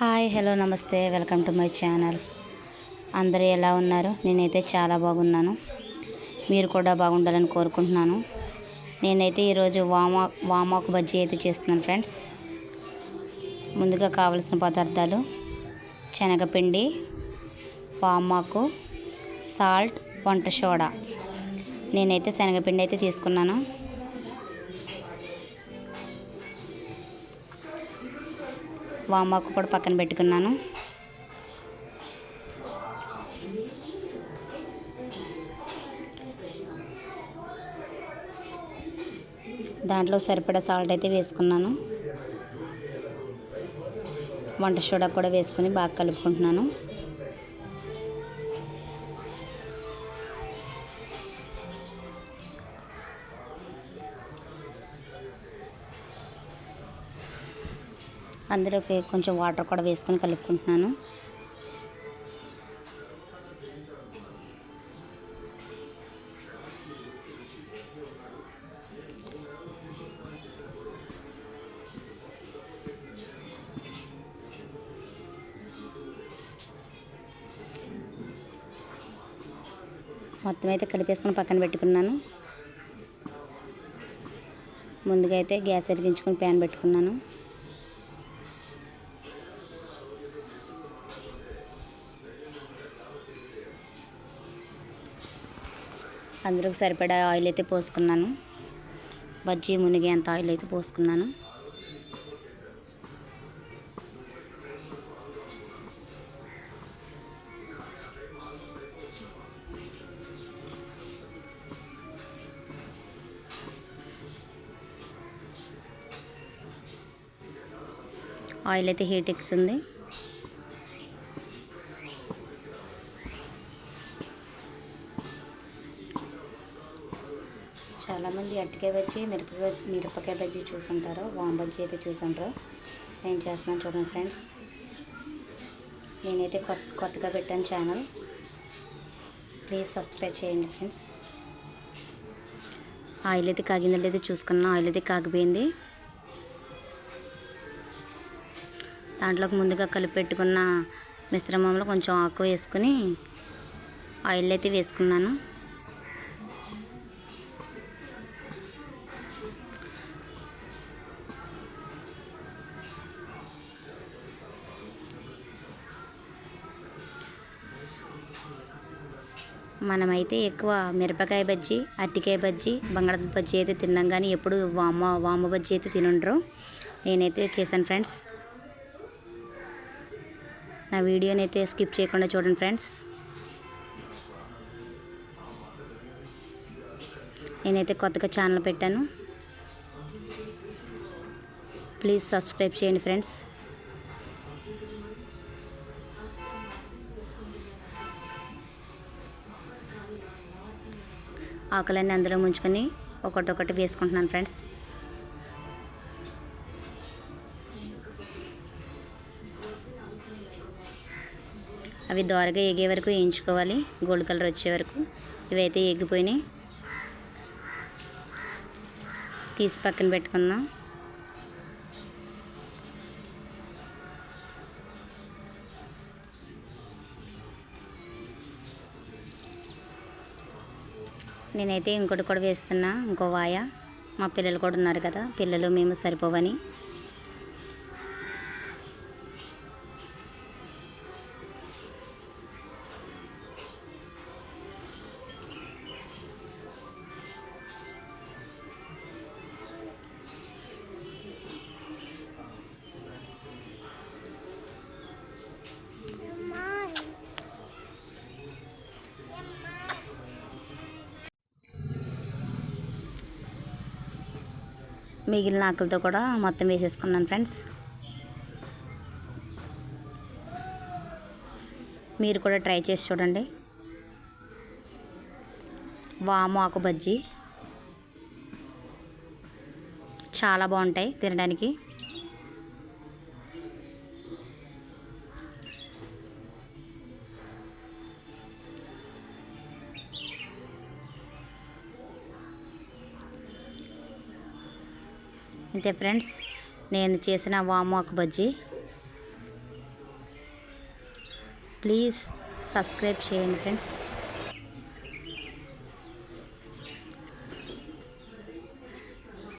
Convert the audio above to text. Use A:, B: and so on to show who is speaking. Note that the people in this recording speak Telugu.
A: Hi hello namaste. Welcome to my channel. అందరూ ఎలా ఉన్నారు? నేనైతే చాలా బాగున్నాను. మీరు కూడా బాగుండాలని కోరుకుంటున్నాను. నేనైతే ఈరోజు వామా వామాకు బజ్జీ అయితే చేస్తున్నాను ఫ్రెండ్స్. ముందుగా కావలసిన పదార్థాలు శనగపిండి వామాకు సాల్ట్ వంట సోడా. నేనైతే శనగపిండి అయితే తీసుకున్నాను. వామాకు కూడా పక్కన పెట్టుకున్నాను. దాంట్లో సరిపడా సాల్ట్ అయితే వేసుకున్నాను. వంట సోడా కూడా వేసుకొని బాగా కలుపుకుంటున్నాను. అందులోకి కొంచెం వాటర్ కూడా వేసుకొని కలుపుకుంటున్నాను. మొత్తం అయితే కలిపేసుకొని పక్కన పెట్టుకున్నాను. ముందుగా అయితే గ్యాస్ వెలిగించుకొని ప్యాన్ పెట్టుకున్నాను. అందులోకి సరిపడా ఆయిల్ అయితే పోసుకున్నాను. బజ్జీ మునిగేంత ఆయిల్ అయితే పోసుకున్నాను. ఆయిల్ అయితే హీట్ ఎక్కుతుంది. చాలామంది అరటికాయ బజ్జీ మిరపకాయ మిరపకాయ బజ్జీ చూసుంటారు. వామ్ బజ్జీ అయితే చూసుంటారు. నేను చేస్తున్నాను చూడండి ఫ్రెండ్స్ నేనైతే కొత్త కొత్తగా పెట్టాను ఛానల్ ప్లీజ్ సబ్స్క్రైబ్ చేయండి ఫ్రెండ్స్ ఆయిల్ అయితే కాగిందో లేదో చూసుకున్నాను ఆయిల్ అయితే కాగిపోయింది. దాంట్లోకి ముందుగా కలిపి పెట్టుకున్న మిశ్రమంలో కొంచెం ఆకు వేసుకుని ఆయిల్ అయితే వేసుకున్నాను. మనమైతే ఎక్కువ మిరపకాయ బజ్జీ అరటికాయ బజ్జీ బంగాళదుంప బజ్జీ అయితే తిన్నాం కానీ ఎప్పుడు వామ వామ బజ్జీ అయితే తినుండ్రు. నేనైతే చేశాను ఫ్రెండ్స్. నా వీడియోని అయితే స్కిప్ చేయకుండా చూడండి ఫ్రెండ్స్. నేనైతే కొత్తగా ఛానల్ పెట్టాను. ప్లీజ్ సబ్స్క్రైబ్ చేయండి ఫ్రెండ్స్. ఆకులన్నీ అందులో ముంచుకొని ఒకటొకటి వేసుకుంటున్నాను ఫ్రెండ్స్. అవి దోరగా ఎగే వరకు వేయించుకోవాలి. గోల్డ్ కలర్ వచ్చే వరకు ఇవైతే ఎగిపోయినాయి తీసి పక్కన పెట్టుకుందాం. నేనైతే ఇంకోటి కూడా వేస్తున్నా ఇంకో వాయ. మా పిల్లలు కూడా ఉన్నారు కదా పిల్లలు మేము సరిపోవని. మిగిలిన ఆకులతో కూడా మొత్తం వేసేసుకున్నాను ఫ్రెండ్స్. మీరు కూడా ట్రై చేసి చూడండి. వాము ఆకు బజ్జీ. చాలా బాగుంటాయి తినడానికి. అంతే ఫ్రెండ్స్ నేను చేసిన వామ్వాక్ బజ్జీ. ప్లీజ్ సబ్స్క్రైబ్ చేయండి ఫ్రెండ్స్.